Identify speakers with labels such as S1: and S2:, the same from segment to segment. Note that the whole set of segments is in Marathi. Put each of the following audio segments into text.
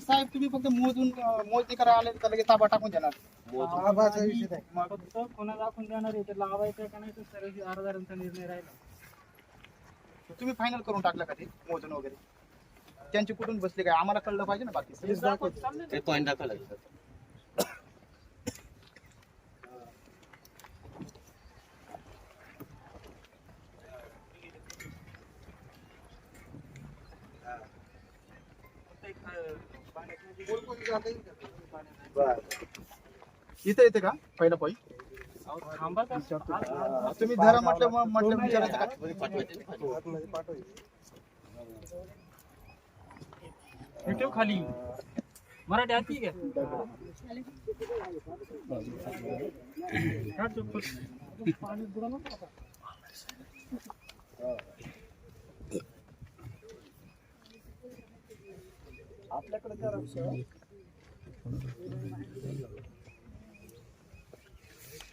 S1: साहेब तुम्ही फक्त मोजून अं, मोजणी करा आले तर लगेच ताबा टाकून देणार.
S2: आबाचा विषय नाही.
S1: मग
S3: फक्त कोणा दाखवून देणार आहे ते लावायचं का नाही तर सर्व अर्धारांचा निर्णय राहिला.
S1: तुम्ही फायनल करून टाकलं का ते मोजून वगैरे? त्यांचे कुठून बसले काय? आम्हाला कळलं पाहिजे ना बाकी?
S3: तेच दाखवत. चाललंय
S4: ते पॉईंट दाखवला लागेल.
S1: इथं येते का? पहिला पॉईंट? तुम्ही धरा म्हटलं मग म्हटलं विचारायचं का?
S3: हे ठेव खाली. मराठी आती का? काढ चप्पल. पाण्यात बुडालं ना आता.
S2: आपल्याकडे जरा विषय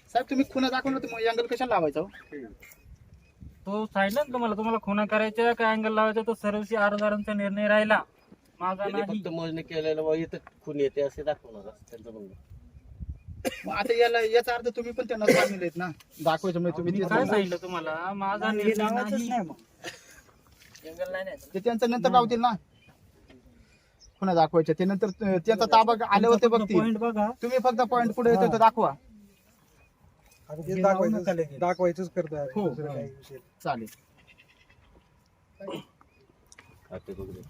S1: साहेब तुम्ही खुना दाखवलं तर मग अँगल कशाला लावायचा हो?
S3: तो सांगितलं ना तुम्हाला खुणा खुणा करायच्या काय अँगल लावायचा तो सर्वशी अर्धारांचा निर्णय राहिला. माझा
S4: त्यांनी
S3: नाही.
S4: फक्त मोजणी केलेलं इथं खून येते असे दाखवणार असं त्यांचं म्हणणं.
S1: मग आता याला याचा अर्थ तुम्ही पण त्यांना सांगितले ना? दाखवायचं म्हणजे तुम्ही
S3: मी
S1: ते
S3: काय
S1: सांगा.
S3: सांगितलं तुम्हाला? माझा निर्णय नाही. अँगल नाही.
S1: ते त्यांचं नंतर लावतील ना? खुना दाखवायचे. ते नंतर त्यांचा ताबा आल्यावर ते बघतील.
S3: बघा.
S1: तुम्ही फक्त पॉईंट कुठे येतो तो दाखवा.
S2: दाखवायचं दाखवायचंच.
S1: हो.
S2: दुसरं काही विषय नाही.
S1: चालेल.
S4: हा, ते बघू. दे.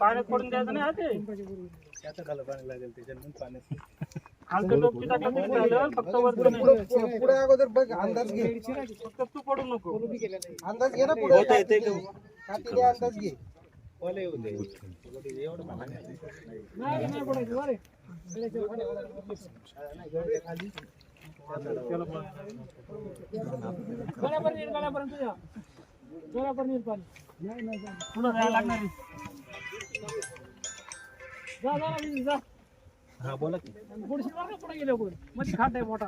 S3: पाण्यात पडून द्यायचं नाही हा ते. खालचं टोपी टाकलं तरी चालेल, फक्त वरचं नाही.
S2: पुढं- पुढं पुढे अगोदर बघ अंदाज घे.
S3: फक्त तू पडू नको.
S2: अंदाज घे ना पुढे. काठी अंदाज घे.
S3: नाही नाही पडायचं बरं. गळ्यापर्यंत येईल, गळ्यापर्यंत या. गळ्यापर्यंत येईल पाणी. पुढं जायला लागणार. जा जा ना, जा पुढची बरं का पुढे गेले पुढे मध्ये खाट आहे मोठा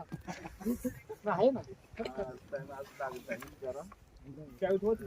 S3: आहे ना त्यावेळी होती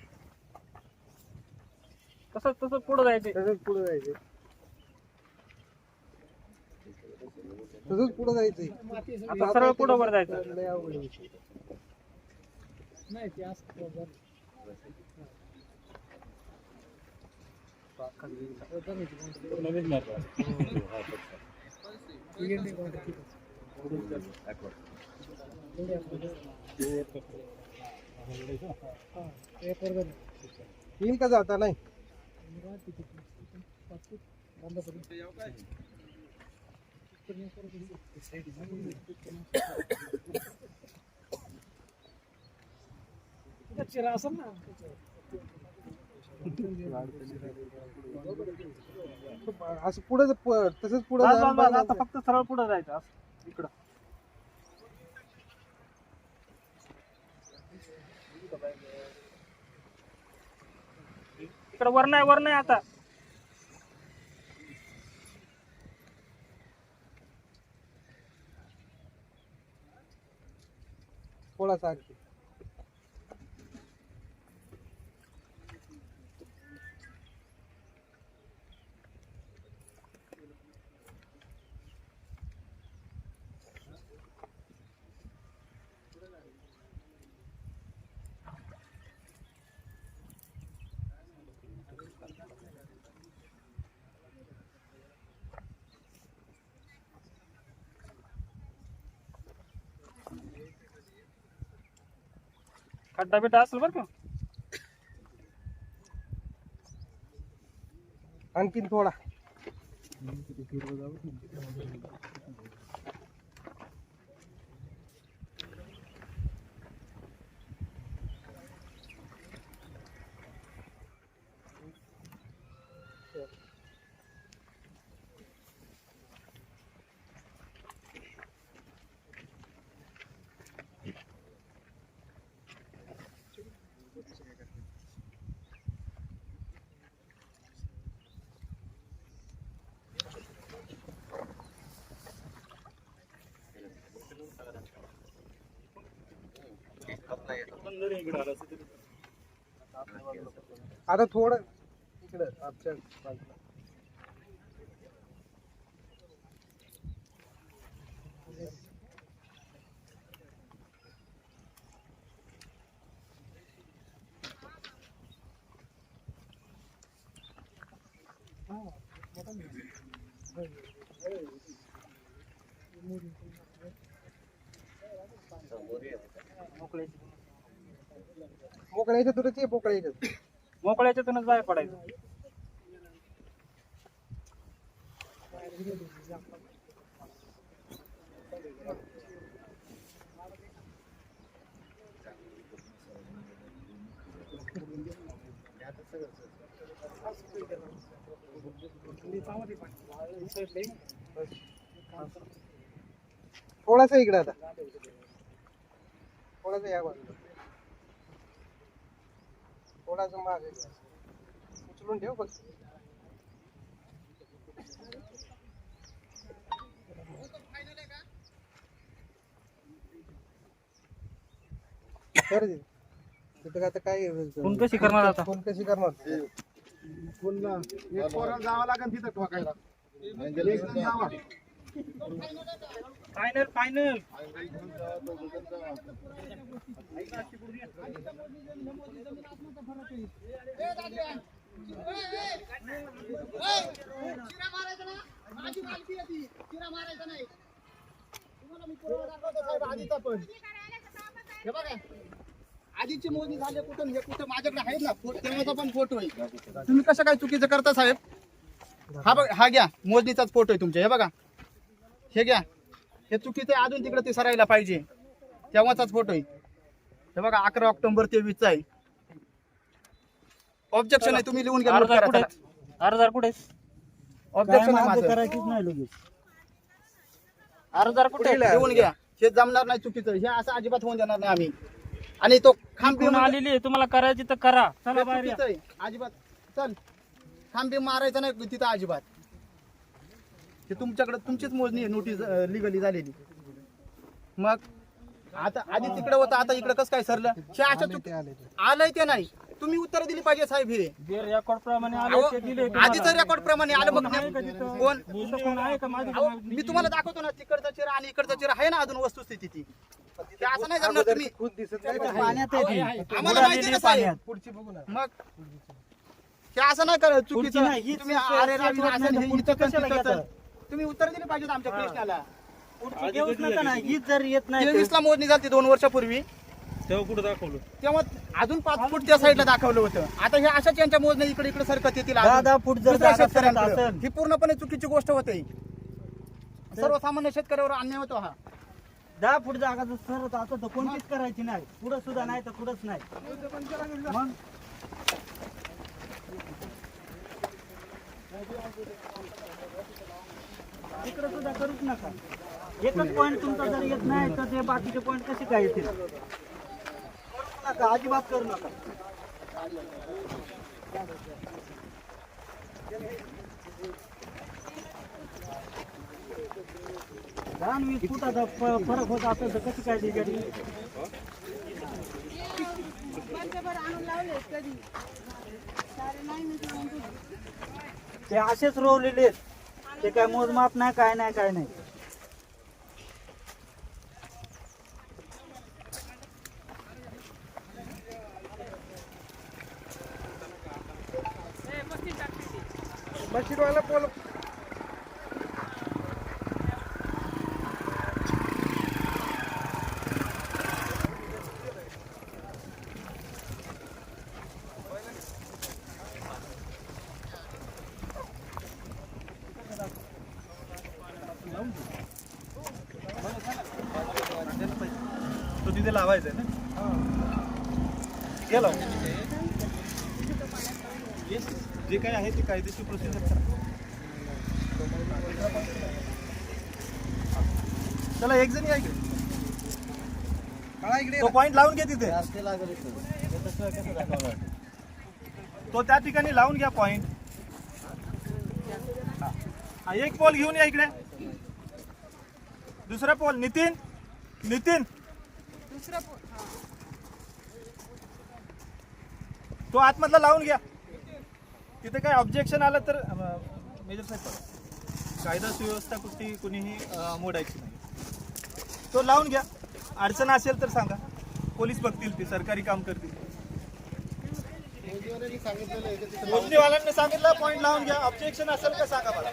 S3: तसंच तसं पुढे जायचे
S2: तसंच पुढे जायचं तसंच पुढे जायचंय
S3: आता सरळ पुढे वर जायचं
S2: लय अवघड आहे विषय. येईल का जाता नाही?
S3: असेल ना
S2: असं पुढे तसंच पुढे
S3: आता फक्त सरळ पुढे जायचं असं. इकडं. इकडं वर नाही वर नाही आता.
S2: थोडासा
S3: खड्डा बिड्डा असेल बरं का?
S2: आणखीन थोडा. आता थोडं इकडं आमच्या बाजूला. मोकळ्याच्या तुरच ये मोकळ्याच्या
S5: मोकळ्याच्यातूनच बाहेर पडायचं.
S2: थोडासा इकडे आता. थोडासा या बाजूला. थोडासा मागे. उचलून ठेव फक्त कर दे. तिथं आता काय
S5: फोन कशी करणार आता?
S2: फोन कशी करणार
S1: पुन्हा एक पोराला जावं लागेल तिथं ठोकायला एक जण जावा.
S5: फायनल फायनल
S1: नाही हे बघा आधीची मोदी झाले कुठून हे कुठं माझ्याकडे आहेत ना तेव्हाचा पण फोटो आहे तुम्ही कसं काय चुकीचं करता साहेब? हा बघ हा घ्या मोजणीचाच फोटो आहे तुमच्या. हे बघा. हे घ्या. हे चुकीचं आहे. अजून तिकडे ते सरायला पाहिजे. तेव्हाचाच फोटो आहे. हे बघा अकरा ऑक्टोबर तेवीसचा आहे. ऑब्जेक्शन आहे तुम्ही लिहून घ्या note करा चला.
S5: अर्जार कुठे?
S1: ऑब्जेक्शन आहे माझं.
S5: करायचीच नाही लगेच. अर्जार कुठे?
S1: लिहून घ्या. हे जमणार नाही चुकीचं. हे असं अजिबात होऊन देणार नाही आम्ही. आणि तो खांबी
S5: कोण आलेली आहे? तुम्हाला करायची तर करा. चला बाहेर या.
S1: अजिबात चल. खांबी मारायचा नाही तिथं अजिबात. ते तुमच्याकडे तुमचीच मोजणी आहे नोटीस लिगली झालेली. मग आता आधी तिकडे होतं आता इकडे कसं काय सरलं? हे अशा चुक
S2: ते आले ते.
S1: आलंय ते नाही. तुम्ही उत्तर दिली पाहिजे साहेब हे.
S5: जे रेकॉर्ड प्रमाणे आले
S1: अहो,
S5: ते दिले
S1: आधीच रेकॉर्ड प्रमाणे आलं बघ? कोण? मी तुम्हाला दाखवतो ना तिकडचा चिरा आणि इकडचा चिरा. आहे ना अजून वस्तुस्थिती ती. ते असं नाही जमणार
S2: अगोदर
S1: तुम्ही.
S2: नाही
S1: आम्हाला माहिती ना साहेब.
S2: पुढची बघू ना.
S1: मग हे असं नाही करा चुकीचं. तुम्ही अरे तुम्ही उत्तर दिले पाहिजेत आमच्या प्रश्नाला.
S5: हीच जर येत
S1: तेवीस ला मोजणी झाली दोन वर्षापूर्वी.
S5: तेव्हा कुठं दाखवलं?
S1: तेव्हा अजून पाच फूट त्या साईडला दाखवलं होतं. आता हे अशाच यांच्या मोजण्या इकडे इकडे सरकत येतील अजून.
S5: दहा फूट जर
S1: दुसऱ्या
S5: जागा सरकत
S1: शेतकऱ्यांकडे.
S5: असेल.
S1: ही पूर्णपणे चुकीची गोष्ट होते. सर्वसामान्य शेतकऱ्यावर अन्याय होतो हा.
S5: दहा फूट जागा जर सरत असं तर कोणतीच करायची नाही. पुढं सुद्धा नाही तर पुढंच नाही. मग? इकडे सुद्धा करूच नका. एकच पॉईंट तुमचा जर येत नाही तर ते बाकीचे पॉईंट कसे काय येतील? करू नका अजिबात करू नका. दहा आणि वीस फुटाचा फरक होत असेल तर कशी काय ती गाडी
S6: कधी
S5: ते असेच रोवलेले आहेत. ते काय मोजमाप नाही काय नाही काय नाही.
S7: तो तिथे लावायचा आहे ना? केला जे काय आहे ते कायदेशीर प्रोसिजर करा. चला एक जणी
S2: बाळा इकडे.
S7: तो पॉईंट लावून घे तिथे.
S4: ते
S7: त्या ठिकाणी लावून घ्या पॉईंट एक पोल घेऊन या इकडे. दुसरा पोल नितीन नितीन.
S6: दुसरं.
S7: तो आतमधला लावून घ्या. तिथे काय ऑब्जेक्शन आलं तर मेजर साहेब. कायदा सुव्यवस्था कुठली कुणीही मोडायची नाही. तो लावून घ्या. अडचण असेल तर सांगा. पोलीस बघतील ते सरकारी काम करतील. मोजणीवाल्यांनी सांगितलं पॉईंट लावून घ्या. ऑब्जेक्शन असेल का सांगा मला.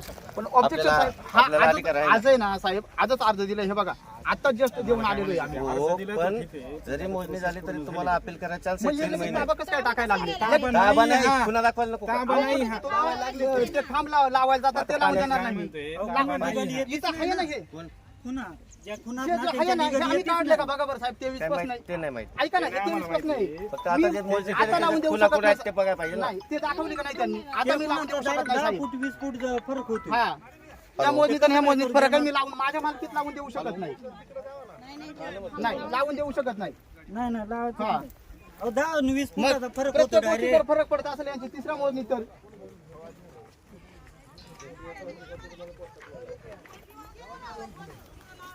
S4: शकतो.
S1: पण ऑब्जेक्शन
S4: आपल्याला-
S1: साहेब हा
S4: आपल्याला
S1: आजच-
S4: अधिकार आहे.
S1: आज आहे ना साहेब आजच अर्ज दिलाय. हे बघा आता जस्ट देऊन आलेलो आहे आम्ही.
S4: हो पण जरी मोजणी झाली तरी तुम्हाला अपील करायचा चान्स
S1: म्हणजे
S4: तीन महिने.
S1: ताबा कसं काय टाकायला लागले?
S4: ताबा नाही पुन्हा दाखवायला नको. का?
S1: ते खांब लाव- लावायला जातात ते लावून देणार नाही. इथं आहे ना हे.
S5: ज्या खुना
S1: जे- जे आहे ना हे आम्ही काढले का बघा बरं साहेब तेवीस
S4: माहीत ते नाही माहिती.
S1: ऐका ना तेवीसपासून नाही.
S4: फक्त आता जे मोजणी
S1: आता
S4: केली
S1: लावून
S4: त्याच्यात
S1: देऊ
S4: खुला
S1: शकत
S4: कुठे आहेत ते
S1: नाही.
S4: बघायला पाहिजे ना.
S1: नाही ते दाखवली का नाही त्यांनी? आता मी लावून देऊ शकत नाही
S5: दहा
S1: साहेब.
S5: फूट वीस फूट ज- फरक होतो
S1: हा. त्या मोजणीत आणि ह्या मोजणीत फरक आहे मी लावून माझ्या मालकीत लावून देऊ शकत नाही.
S6: नाही नाही ते-
S1: नाही लावून देऊ शकत नाही.
S5: नाही ना लावायचं
S1: हा.
S5: नाही. अहो, दहा आणि वीस
S1: मग
S5: फुटाचा फरक होतो
S1: प्रत्येक गोष्टी जर
S5: डायरेक्ट.
S1: फरक पडत असेल यांची तिसऱ्या मोजणीत तर.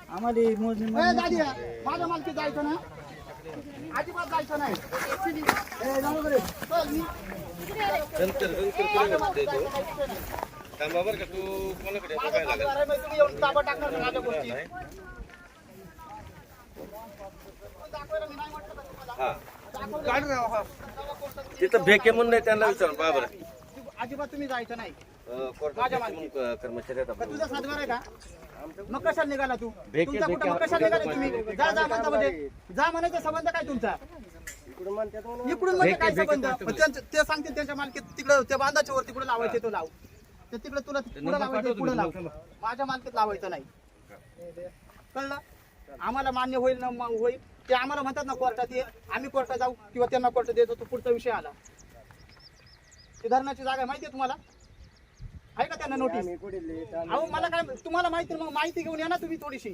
S5: आम्हाला ही मोजणी
S1: दादी माझ्या मालकीत जायचं ना? अजिबात जायचं नाही.
S4: तिथं भेके म्हणून नाही त्यांना विचारून पहा बरं.
S1: अजिबात तुम्ही जायचं नाही. माझ्या
S4: भेके म्हणून, अं, कर्मचारी आहेत
S1: का
S4: आपले.
S1: तुझा सातबारा आहे का? मग कशाला निघाला तू?
S4: भेके-
S1: तुमचा कुठं मग
S4: भेके-
S1: कशाला निघाले तुम्ही? जा जा म्हणता जा म्हणायचा संबंध काय तुमचा? इकडून म्हणजे काय
S4: भेके-
S1: संबंध?
S4: भेके
S1: मग त्यांचं- ते सांगतील त्यांच्या मालकीत तिकडं त्या बांधाच्या वर तिकडे लावायचे तो लाव. ते तिकडे तुला पुढे लावायचे पुढे लाव. माझ्या मालकीत लावायचं नाही. कळलं? आम्हाला मान्य होईल ना मग होईल. ते आम्हाला म्हणतात ना कोर्टात ये आम्ही कोर्टात जाऊ किंवा त्यांना कोर्टात देतो तो पुढचा विषय आला. ती धरणाची जागा आहे माहिती आहे तुम्हाला? आहे का त्यांना नोटीस अहो मला काय तुम्हाला माहिती मग माहिती घेऊन या ना तुम्ही थोडीशी.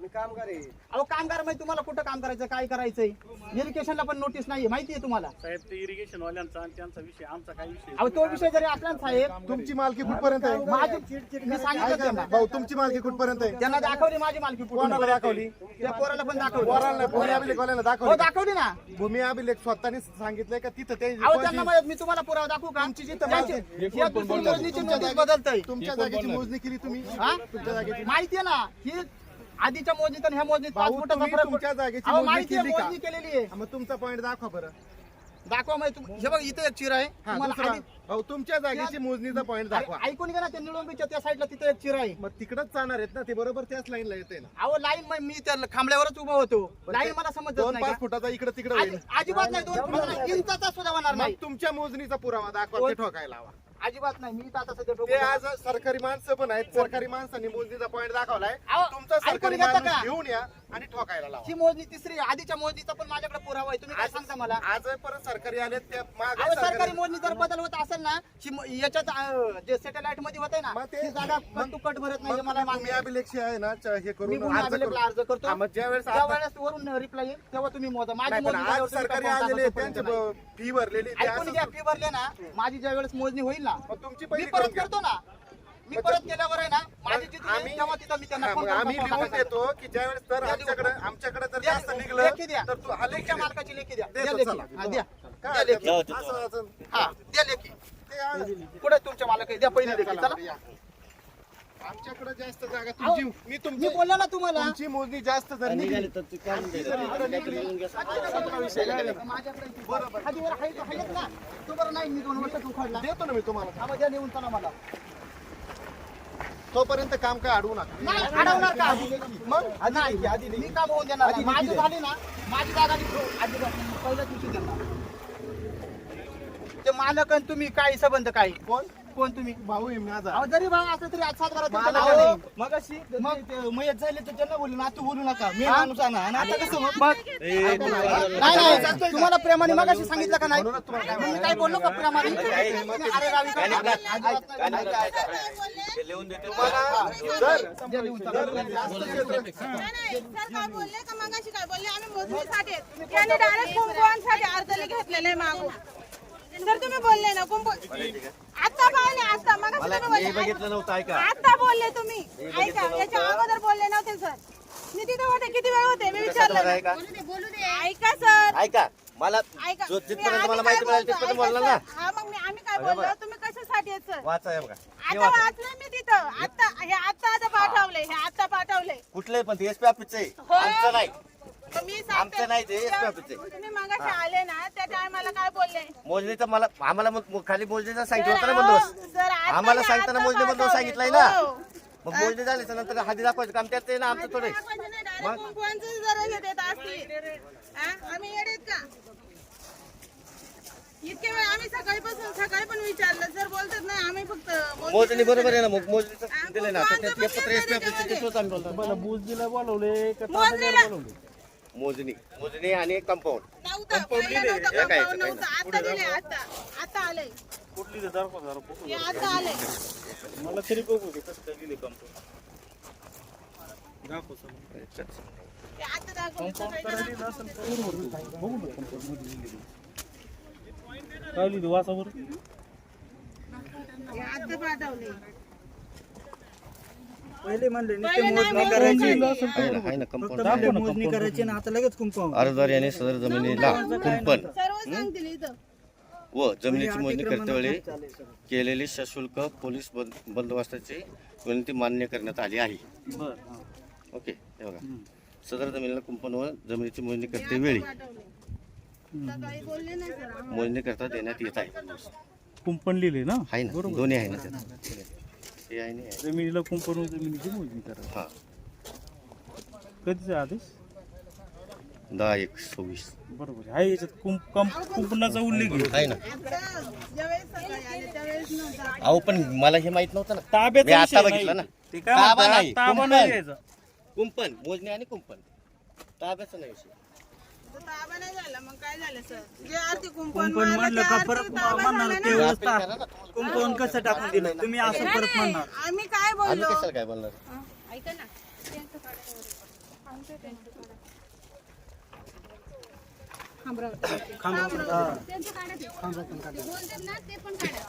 S1: अहो कामगार माहिती तुम्हाला कुठं काम करायचं काय करायचंय? इरिगेशनला पण नोटीस नाही माहिती आहे तुम्हाला.
S8: साहेब ते इरिगेशन वाल्यांचा आणि त्यांचा विषय आमचा काय विषय
S1: अहो तो विषय जरी असला ना साहेब
S9: तुमची मालकी कुठपर्यंत आहे?
S1: माझी मी सांगितलं त्यांना.
S9: भाऊ तुमची मालकी कुठपर्यंत आहे?
S1: त्यांना दाखवली माझी मालकी
S9: कोणाला दाखवली?
S1: त्या पोराला पण दाखवली.
S9: पोराला नाही, भूमी अभिलेखवाल्याला
S1: हो
S9: दाखवली
S1: दाखवली ना.
S9: भूमी अभिलेख स्वतःने सांगितलंय का? तिथं ते
S1: अहो त्यांना माहित- मी तुम्हाला पुरावा दाखवू का?
S9: तुमची जिथं
S1: या दुसरी मोजणीची नोटीस बदलतय.
S9: तुमच्या जागेची मोजणी केली तुम्ही?
S1: हा?
S9: तुमच्या जागेची
S1: माहिती आहे ना ही आधीच्या मोजणीत आणि ह्या मोजणीत पाच
S9: भाऊ,
S1: फुटाचा
S9: तुम्ही
S1: फरक
S9: तुमच्या जागेची
S1: अहो,
S9: मोजणी
S1: माहिती आहे
S9: केली का?
S1: मोजणी केलेली आहे.
S9: हा, मग तुमचा पॉईंट दाखवा बरं.
S1: दाखवा माहिती तुम- हे बघ इथे एक चिर आहे.
S9: हा
S1: तुम्हाला
S9: दुसरा.
S1: आधी-
S9: भाऊ तुमच्या जागेची मोजणीचा पॉईंट दाखवा.
S1: ऐकून घ्या ना त्या निळंबीच्या त्या साईडला तिथे एक चिर आहे.
S9: मग तिकडच जाणार आहेत ना ते बरोबर त्याच लाईनला येते ना.
S1: अहो लाईन मी त्या खांबल्यावरच उभा होतो. लाईन
S9: ते
S1: मला समजत
S9: दोन
S1: नाही
S9: पाच
S1: का?
S9: फुटाचा इकडे तिकडे होईल.
S1: अजिबात नाही दोन फुटाचा नाही, इंचाचा सुद्धा होणार नाही.
S9: तुमच्या मोजणीचा पुरावा दाखवा ते ठोकायला हवा
S1: अजिबात नाही. मी तर आता सध्या
S9: ते
S1: ठोकून-
S9: आज सरकारी माणसं पण आहेत. सरकारी माणसांनी मोजणीचा पॉईंट दाखवलाय
S1: अहो,
S9: तुमचा
S1: ऐकून
S9: सरकारी
S1: घेता
S9: माणूस
S1: का?
S9: घेऊन या आणि ठोकायला लावा.
S1: ही मोजणी तिसरी आहे. आधीच्या मोजणीचा पण माझ्याकडे पुरावा आहे. तुम्ही काय सांगता मला?
S9: आज परत सरकारी आले त्या मागे
S1: अहो, सरकारी
S9: सरकारी
S1: मोजणी जर बदल होत असेल ना मो- याच्यात अं, जे सॅटेलाइटमध्ये होते ना
S9: मग ते-
S1: ती जागा टू कट भरत नाही हे मला मान्य आहे.
S9: अभिलेखी आहे ना च- हे
S1: मी
S9: करून. अर्ज
S1: अभिलेखला अर्ज करतो.
S9: हा, मग ज्यावेळेस
S1: त्या
S9: आता-
S1: वेळेस वरून रिप्लाय येईल तेव्हा तुम्ही मोजा. माझी
S9: नाही, पण
S1: मोजणी
S9: आज
S1: झाल्यावर तुम्ही
S9: सरकारी आलेले त्यांची
S1: नाही.
S9: फी भरलेली ते
S1: ऐकून
S9: असं-
S1: घ्या फी भरले ना माझी ज्या वेळेस मोजणी होईल ना
S9: मग तुमची
S1: मी
S9: पहिली
S1: परत
S9: करून घ्या.
S1: करतो ना. मी
S9: मग
S1: परत केल्यावर आहे ना माझी जिथे
S9: आम्ही
S1: तेव्हा तिथं मी त्यांना
S9: हा, मग
S1: करून
S9: आम्ही
S1: दाखवतो
S9: लिहून देतो की ज्यावेळेस तर
S1: द्या
S9: आमच्याकडे. आमच्याकडे जर
S1: द्या
S9: जास्त
S1: लेखी.
S9: निघलं
S1: लेखी द्या.
S9: तर तू हा लेखी दे.
S1: मालकाची लेखी द्या.
S9: देतो,
S1: द्या लेखी.
S9: चला.
S1: हा, द्या.
S9: काय
S1: द्या लेखी.
S9: असं- असं-
S1: हा द्या लेखी.
S9: ते आ-
S1: पुढे तुमच्या मालक? द्या पहिली लेखी.
S9: चला. आमच्याकडे जास्त जागा तुमची मी
S1: बोललो ना तुम्हाला.
S9: तुमची मोजणी जास्त जर निघाली
S4: निघाली तर ती काय म्हणते?
S1: बरोबर. खालीवर आहे तो आहेच ना. तो बरं नाही मी दोन वर्षात उखाडला.
S9: देतो ना मी तुम्हाला.
S1: नेऊन चला मला.
S9: तोपर्यंत काम काय अडवू नका.
S1: नाही अडवणार का मग? नाही मी काम होऊन देणार? नाही. माझी झाली ना माझी जागा मी दिवशी देणार. ते मालक आणि तुम्ही काय संबंध काय
S9: कोण?
S5: कोण तुम्ही
S9: भाऊ आहे माझा
S1: अहो, जरी भाऊ असलं तरी आज सात बारा तुमच्या
S5: मला
S1: नावाने.
S5: मग अशी मयत झाले तर त्यांना बोलू ना तू बोलू नका मी माणूस आहे ना आणि आता कसं मग मग
S1: नाही नाही तुम्हाला प्रेमाने मग अशी सांगितलं का नाही मग मी काय बोललो का प्रेमाने अरे गावी काय अजिबात नाही.
S4: ते लिहून देते
S1: जे लिहून टाका.
S6: नाही, नाही, सर काय बोलले का मगाशी काय बोलले आम्ही मोजणीसाठी आहेत. त्यांनी डायरेक्ट कुंकवांसाठी अर्धले घेतलेले आहे मागून सर तुम्ही बोलले ना कुंकू आता पाहिले आता. मगाशी
S4: मला
S6: तुम्ही
S4: मी
S6: बोलले
S4: बघितलं नव्हतं ऐका.
S6: आता बोलले तुम्ही. ऐका याच्या अगोदर बोलले नव्हते सर. मी तिथे होते किती वेळ होते मी विचारलं
S4: ऐका?
S6: ऐका सर.
S4: ऐका मला
S6: ऐका
S4: जो
S6: मी
S4: जिथपर्यंत मला माहिती मिळाली? तिथपर्यंत ना.
S6: सर. हा मग मी आम्ही काय बोललो. तुम्ही कशासाठी आहेत सर?
S4: वाचा हे बघा. हे
S6: आता
S4: वाचा.
S6: वाचलंय मी तिथं. आता हे आता आता पाठवले हे आता पाठवले
S4: कुठलंही पण ते एसपी ऑफिसचं आहे. आमचं नाही.
S6: तर मी सांगते
S4: आमचं नाही ते.
S6: तुम्ही मगाशी आले ना त्या टायमाला काय बोलले
S4: मोजणीचं मला आम्हाला मग मग खाली मोजणीचं सांगितलं होतं ना बंदोबस्त
S6: जर आता
S4: आम्हाला सांगताना
S6: आता
S4: मोजणी बंदोबस्त. सांगितलंय ना
S6: हो.
S4: मग मोजणी झाल्याच्यानंतर हाती दाखवायचं काम त्यात आहे ना आमचं थोडे
S6: आपण नाही direct
S4: मग?
S6: कुंकवांचं जरा देत असतील. आम्ही येडेत का इतके वेळ आम्ही सकाळीपासून सकाळी पण विचारलं सर बोलतात नाही आम्ही फक्त मोजणी
S4: मोजणी बरोबर आहे ना मग मोजणीचं दिलंय ना तर ते पत्र आम्ही बोलतो
S8: बोलवले का
S6: मोजणीला
S4: मोजणी. मोजणी आणि कंपाऊंड
S6: नव्हतं पहिलं नव्हतं
S4: हे काय
S6: कंपाऊंड नव्हतं. आता दिले आता आता आले
S8: कुठली ते दाखवा जरा बघू.
S6: हे आता आले
S8: मला तरी बघू दे कसं काय लिहिले कंपाऊंड दाखव सर
S6: ते. आता दाखवले
S8: काय लिहिलं
S6: हे आता पाठवले
S5: पहिले म्हणले नुसते मोजणी. करायची.
S4: आहे ना आहे ना
S5: फक्त
S4: कंपाऊंड
S5: म्हणले मोजणी करायची ना आता लगेच कुंपाऊंड
S4: अर्जदार याने सदर जमिनीला कुंपण.
S6: सर्व सांगतील इथं.
S4: व जमिनीची मोजणी करतेवेळी. केलेली सशुल्क पोलीस बंद- बंदोबस्ताची विनंती मान्य करण्यात आली आहे.
S8: बर.
S4: ओके हे बघा. सदर जमिनीला कुंपण व जमिनीची मोजणी करते वेळी
S6: पाठवले सकाळी बोलले नाही सर आम्हाला.
S4: मोजणी करता देण्यात येत आहे.
S8: कुंपण लिहिले ना?
S4: आहे ना दोन्ही आहे ना त्यात. हे आहे ना हे आहे.
S8: जमिनीला कुंपण जमिनीची मोजणी करा
S4: हा.
S8: कधीचा आदेश?
S4: दहा एक सव्वीस.
S8: बरोबर. आहे. आहे याच्यात कुंप कंप- कुंपणाचा उल्लेख आहे
S4: आहे ना.
S6: आता ज्यावेळेस सकाळी आले त्यावेळेस नव्हता
S4: अहो पण मला हे माहीत नव्हतं ना. मी
S8: ताब्याचा
S4: आता
S8: विषय
S4: बघितलं ना.
S8: नाही. ते काय
S4: ताबा
S8: म्हणतात,
S4: नाही,
S8: ताबा
S4: कुंपण.
S8: नाही
S4: कुंपण. मोजणी आणि कुंपण. ताब्याचा नाही विषय.
S6: ताबा नाही झाला मग काय झालं सर? जे आरती कुंपण
S5: कुंपण
S6: मारलं
S5: म्हणलं
S6: ते
S5: का
S6: आरती
S5: परत
S6: ताबा
S5: म्हणणार
S6: झाला
S5: ते
S6: ना.
S5: व्यवस्था कुंपण कसं टाकून दिलं? तुम्ही असं परत म्हणणार
S6: आम्ही काय
S4: आम्ही
S6: बोललो
S4: कशाला काय बोलणार?
S6: ऐका ना तेवढं. आमचं त्यांचं काढा. त्यांचं काढा ते. ते बोलतात ना ते पण काढा.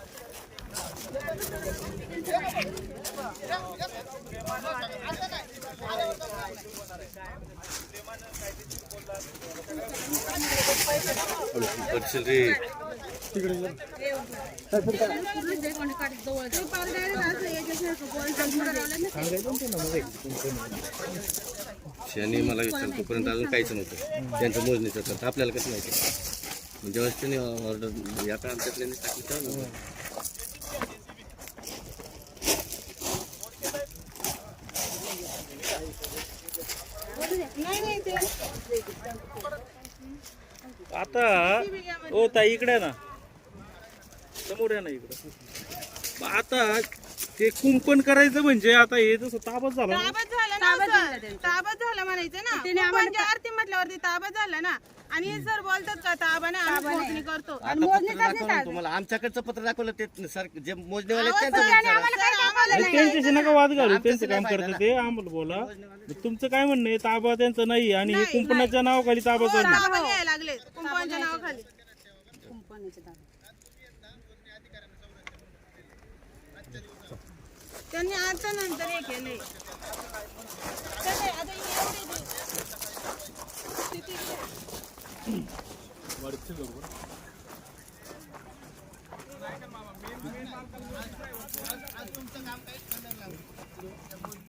S4: शनी मला विचारलं तोपर्यंत अजून काहीच नव्हतं. त्यांचं मोजणीचं तर आपल्याला कसं माहिती? जेव्हा ज्यावेळेस त्यांनी ऑर्डर या आमच्यातल्या टाकली तेव्हा
S6: नाही नाही ते
S8: आता ओ ताई इकडे ना. समोर आहे ना इकडे. आता ते कुंपण करायचं म्हणजे आता हे जसं ताबच झाला.
S6: ताबत झालं ना ताबत झालं म्हणायचं ना. कुंपणच्या आरती म्हटल्यावरती ताबत झालं ना. आणि हे सर बोलतात का ताबा नाही आम्ही मोजणी करतो.
S4: आता पत्र दाखवलं तुम्हाला. आमच्याकडचं पत्र दाखवलं ते सर जे मोजणीवाले आहेत त्यांचं.
S8: नाही, त्यांच्याशी नका वाद घालू. त्यांचं काम करतं ते. आम्हाला बोला. तुमचं काय म्हणणं आहे? ताबा त्यांचं नाही आणि हे कुंपणाच्या नावाखाली ताबा चालू
S6: ताबा घ्यायला लागले. कुंपणच्या नावाखाली. त्यांनी आता नंतर हे केलंय. तर ते आता हे एवढे?